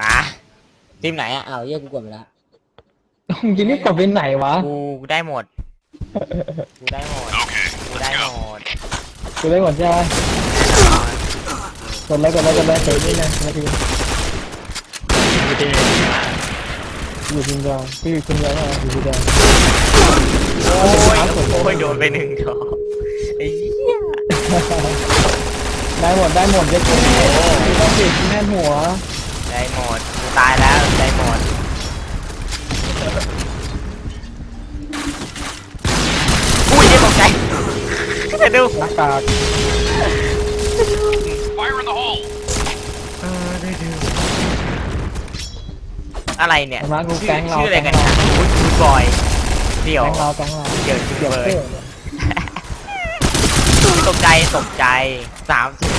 อะทีมไหนอะเอาวเยี่ยกูกดไปแล้วมึงจะรีบกลับไปไหนวะ กูกูได้หมด กูได้หมด กูได้หมดกูได้หมดใช่ไหมแน่นอนกดเลยกดเลยกดเลยเตะนี่นะนาทีไม่ได้อยู่ทีมเดียวพี่อยู่ทีมเดียวนะอยู่ทีมเดียวโอ้ยโอ้ยโดนไปหนึ่งดอกไอ้เหี้ยได้หมดได้หมดเยอะแค่ไม่ต้องปิดแน่นหัว ได้หมดกูตายแล้วได้หมดอุ้ยเหี้ยตกใจจะดูหน้ากาก Fire in the hole! อะไรเนี่ยมากูชื่อแก๊งเราชื่ออะไรแก๊กังนเรานะอุ๊ยคุณบอย เดี่ยว แก๊งเราแก๊งเราเดี๋ยวชื่อเกี่ยวเบเพื่ยอ ตกใจตกใจสามสิบ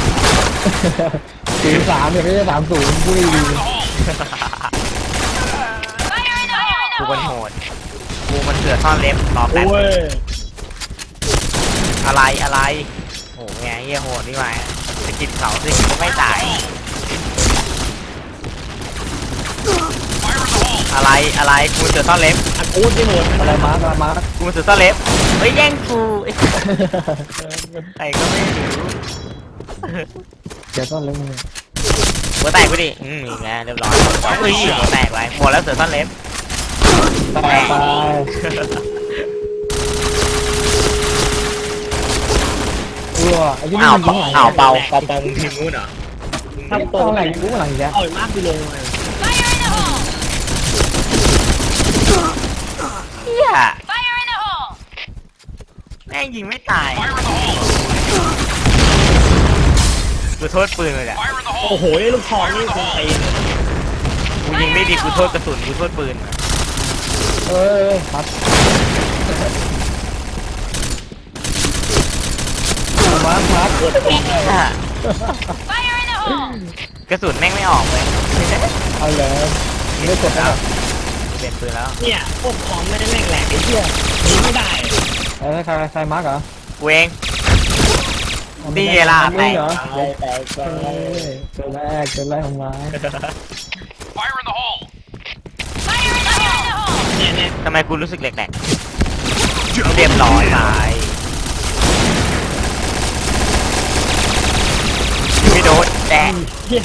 สี่สามเนี่ยไม่ใช่สามศูนย์พูดดีกูมันโหดกูมันเสือซ่อนเล็บรอแป๊บโอ้ยอะไรอะไรโอ้โหไงเฮียโหดนี่หว่าจะกินเขาสิก็ไม่ตาย Fire in the hole! อะไรอะไรกูเสือซ่อนเล็บอัดอูดไม่หมดๆอะไรมาร์กอะไรมาร์กกูเสือซ่อนเล็บเฮ้ยแย่งกู ไอ้ใครก็ไม่รู้เดี๋ยวต้นเล็กมึงหัวแตกไปดิอืมอีกแล้วเรียบร้อยเฮ้ยหัวแตกไปหมดแล้วเสือซ่อนเล็บตายตายกลัวไอ้ยี่นี่อ้าวมันยิงหลังอ้าวเปาเปาเปามึงทีมนู้นเหรอถ้าไอ้โตเปาหลัไหนงกูหลังอีกแล้วเอามากไปลงเลยเฮียแม่งยิงไม่ตาย Fire in the hole! กูโทษปืนเลยแหละ Fire in the โอ้ hole! โหลูกทองนี่คงตีนกูยิงไม่ดีกูโทษกระสุนกูโทษปืน เอ้ยพัดมาร์กมาร์กปวดท้องเลยกระสุนแม่งไม่ออกเลยเอาเลยไม่กดแล้ว เปลี่ยนปืนแล้วเนี่ยพวกคอมไม่ได้แม่งแหลกไอ้เหี้ยยิงไม่ได้เอ้ยใครใครมาร์กเหรอกูเอง นี่ไงล่ะไม่เหรอตายตายตาเอ้ยยตัวแรกตัวแรกของมาร์ก Fire in the hole! เนี่ยเนี่ยทำไมกูรู้สึกแหลกๆเรียบร้อยไปไม่โดนแดงเหี้ย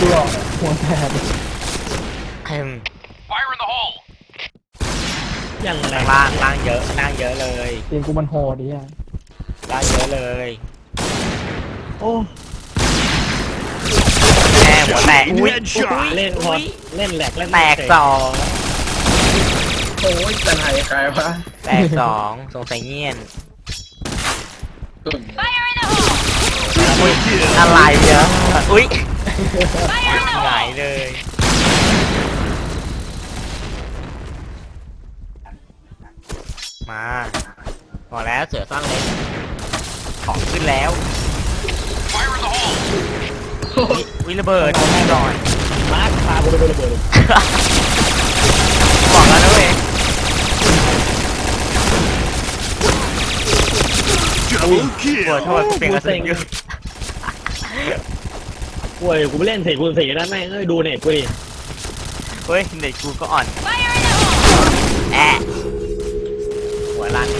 ตัวหัวแตก อืม Fire in the hole! ยังแหลล่ากงล่างล่างเยอะล่างเยอะเลยเกมกูมันโหดดิอะล่างเยอะเลยโอ้แม่หัวแตกอุ้ยอุ้ยเล่นพออุ้ยเล่นแหลกแล้วแตกสองโอ้ยจะไหนใครวะแตกสองสงสัยเงียนอุ้ยอะไรเยอะอุ้ยหงายเลย มาบอกแล้วเสือซ่อนเล็กของขึ้นแล้ว Fire in the hole! วิวิระเบิดแน่นอนมาร์คพาบุระเบิดระเบิดบอกแล้วนะเว้ย Double ปวดโทษกูเปลี่ยนกระสุนอยู่โว้ยกูไปเล่นเสกกูเสกได้แม่งเอ้ยดูเน็ตกูดิเฮ้ยเด็กกูก็อ่อนแอะ หัวลั่น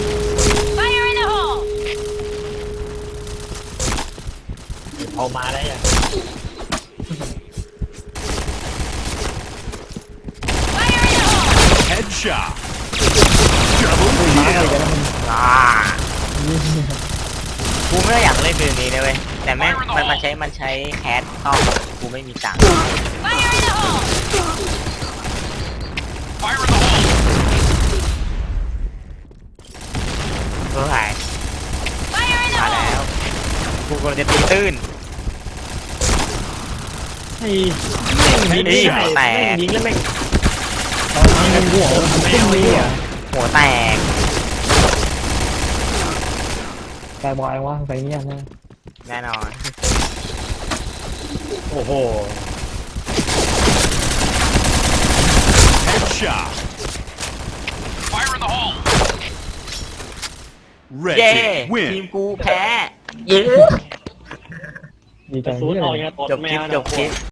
เอามาได้ยัง headshot! Double มาร์กอะไร kill! กันแล้วมันอ่ากูไม่ได้อยากเล่นเดือนนี้นะเว้ย แต่แม่งมันมันใช้มันใช้แคสต้องกูไม่มีตังค์ Fire in the hole! เท่า ไหร่มาแล้วกูกำลังจะตีตื้นไอ้แม่งยิงไม่ได้แตกแม่งยิงแล้วแม่งตอนนี้มันหัวมันขึ้นนี่อะหัวแตกแต่บอยวะใส่เงี้ยนะแน่นอนโอ้โห Headshot! Fire in the hole! Red เย้ team ที win! มกูแพ้เย้ดีใจศูนย์ที่ออกเลยยังตดจบแมคลิปวจบคลิป